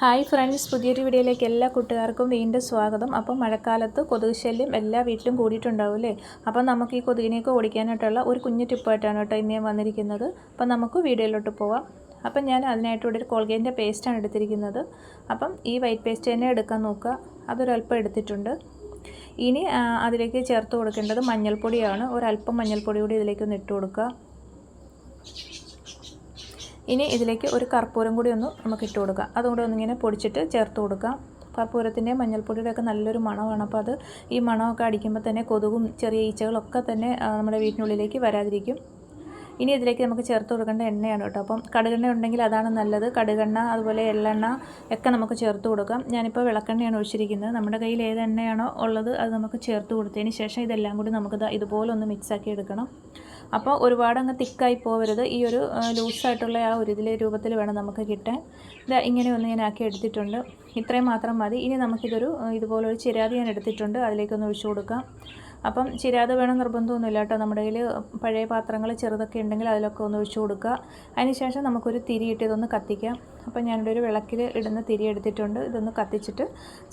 Hi friends പുതിയൊരു വീഡിയോയിലേക്ക് എല്ലാ കൂട്ടുകാർക്കും വീണ്ടും സ്വാഗതം. അപ്പം മഴക്കാലത്ത് കൊതുക് ശല്യം എല്ലാ വീട്ടിലും കൂടിയിട്ടുണ്ടാവും അല്ലേ? അപ്പം നമുക്ക് ഈ കൊതുകിനെയൊക്കെ ഓടിക്കാനായിട്ടുള്ള ഒരു കുഞ്ഞു ടിപ്പായിട്ടാണ് കേട്ടോ ഇന്ന് ഞാൻ വന്നിരിക്കുന്നത്. അപ്പം നമുക്ക് വീഡിയോയിലോട്ട് പോവാം. അപ്പം ഞാൻ അതിനായിട്ട് ഇവിടെ ഒരു കോൾഗേറ്റിന്റെ പേസ്റ്റാണ് എടുത്തിരിക്കുന്നത്. അപ്പം ഈ വൈറ്റ് പേസ്റ്റ് തന്നെ എടുക്കാൻ നോക്കുക. അതൊരല്പം എടുത്തിട്ടുണ്ട്. ഇനി അതിലേക്ക് ചേർത്ത് കൊടുക്കേണ്ടത് മഞ്ഞൾപ്പൊടിയാണ്. ഒരല്പം മഞ്ഞൾപ്പൊടി കൂടി ഇതിലേക്ക് ഒന്ന് ഇട്ട് കൊടുക്കുക. ഇനി ഇതിലേക്ക് ഒരു കർപ്പൂരം കൂടി ഒന്ന് നമുക്ക് ഇട്ട് കൊടുക്കുക അതുകൊണ്ട് ഒന്നിങ്ങനെ പൊടിച്ചിട്ട് ചേർത്ത് കൊടുക്കാം. കർപ്പൂരത്തിന്റെ മഞ്ഞൾപ്പൊടിയുടെ ഒക്കെ നല്ലൊരു മണമാണ്. അപ്പോൾ അത് ഈ മണമൊക്കെ അടിക്കുമ്പോൾ തന്നെ കൊതുകും ചെറിയ ഈച്ചകളൊക്കെ തന്നെ നമ്മുടെ വീട്ടിനുള്ളിലേക്ക് വരാതിരിക്കും. ഇനി ഇതിലേക്ക് നമുക്ക് ചേർത്ത് കൊടുക്കേണ്ട എണ്ണയാണ് കേട്ടോ. അപ്പം കടുകെണ്ണ ഉണ്ടെങ്കിൽ അതാണ് നല്ലത്. കടുകെണ്ണ അതുപോലെ എള്ളെണ്ണ ഒക്കെ നമുക്ക് ചേർത്ത് കൊടുക്കാം. ഞാനിപ്പോൾ വിളക്കെണ്ണയാണ് ഒഴിച്ചിരിക്കുന്നത്. നമ്മുടെ കയ്യിൽ ഏത് എണ്ണയാണോ ഉള്ളത് അത് നമുക്ക് ചേർത്ത് കൊടുത്തതിന് ശേഷം ഇതെല്ലാം കൂടി നമുക്ക് ഇതുപോലെ ഒന്ന് മിക്സാക്കി എടുക്കണം. അപ്പോൾ ഒരുപാട് അങ്ങ് തിക്കായി പോകരുത് ഈ ഒരു ലൂസായിട്ടുള്ള ആ ഒരു ഇതിലെ രൂപത്തിൽ വേണം നമുക്ക് കിട്ടാൻ. ഇത് ഇങ്ങനെ ഒന്ന് ഞാൻ ആക്കി എടുത്തിട്ടുണ്ട്. ഇത്രയും മാത്രം മതി. ഇനി നമുക്കിതൊരു ഇതുപോലൊരു ചിരാതി ഞാൻ എടുത്തിട്ടുണ്ട്. അതിലേക്കൊന്ന് ഒഴിച്ചു കൊടുക്കാം. അപ്പം ചിരാത് വേണം നിർബന്ധമൊന്നുമില്ല കേട്ടോ. നമ്മുടെ കയ്യിൽ പഴയ പാത്രങ്ങൾ ചെറുതൊക്കെ ഉണ്ടെങ്കിൽ അതിലൊക്കെ ഒന്ന് ഒഴിച്ചു കൊടുക്കുക. അതിനുശേഷം നമുക്കൊരു തിരി ഇട്ട് ഇതൊന്ന് കത്തിക്കാം. അപ്പം ഞാനിവിടെ ഒരു വിളക്കിൽ ഇടുന്ന തിരി എടുത്തിട്ടുണ്ട്. ഇതൊന്ന് കത്തിച്ചിട്ട്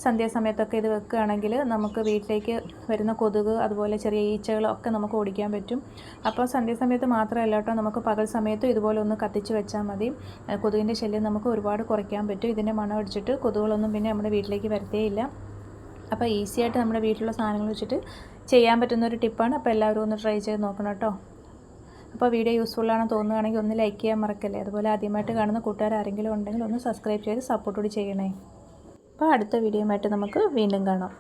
സന്ധ്യാസമയത്തൊക്കെ ഇത് വെക്കുകയാണെങ്കിൽ നമുക്ക് വീട്ടിലേക്ക് വരുന്ന കൊതുക് അതുപോലെ ചെറിയ ഈച്ചകളൊക്കെ നമുക്ക് ഓടിക്കാൻ പറ്റും. അപ്പോൾ സന്ധ്യാസമയത്ത് മാത്രമല്ല കേട്ടോ നമുക്ക് പകൽ സമയത്തും ഇതുപോലെ ഒന്ന് കത്തിച്ച് വെച്ചാൽ മതി. കൊതുകിന്റെ ശല്യം നമുക്ക് ഒരുപാട് കുറയ്ക്കാൻ പറ്റും. ഇതിന്റെ മണം അടിച്ചിട്ട് കൊതുകുകളൊന്നും പിന്നെ നമ്മുടെ വീട്ടിലേക്ക് വരത്തേയില്ല. അപ്പോൾ ഈസിയായിട്ട് നമ്മുടെ വീട്ടിലുള്ള സാധനങ്ങൾ വെച്ചിട്ട് ചെയ്യാൻ പറ്റുന്ന ഒരു ടിപ്പാണ്. അപ്പോൾ എല്ലാവരും ഒന്ന് ട്രൈ ചെയ്ത് നോക്കണം കേട്ടോ. അപ്പോൾ വീഡിയോ യൂസ്ഫുൾ ആണെന്ന് തോന്നുകയാണെങ്കിൽ ഒന്ന് ലൈക്ക് ചെയ്യാൻ മറക്കല്ലേ. അതുപോലെ ആദ്യമായിട്ട് കാണുന്ന കൂട്ടുകാർ ആരെങ്കിലും ഉണ്ടെങ്കിൽ ഒന്ന് സബ്സ്ക്രൈബ് ചെയ്ത് സപ്പോർട്ട് കൂടി ചെയ്യണേ. അപ്പോൾ അടുത്ത വീഡിയോയുമായിട്ട് നമുക്ക് വീണ്ടും കാണാം.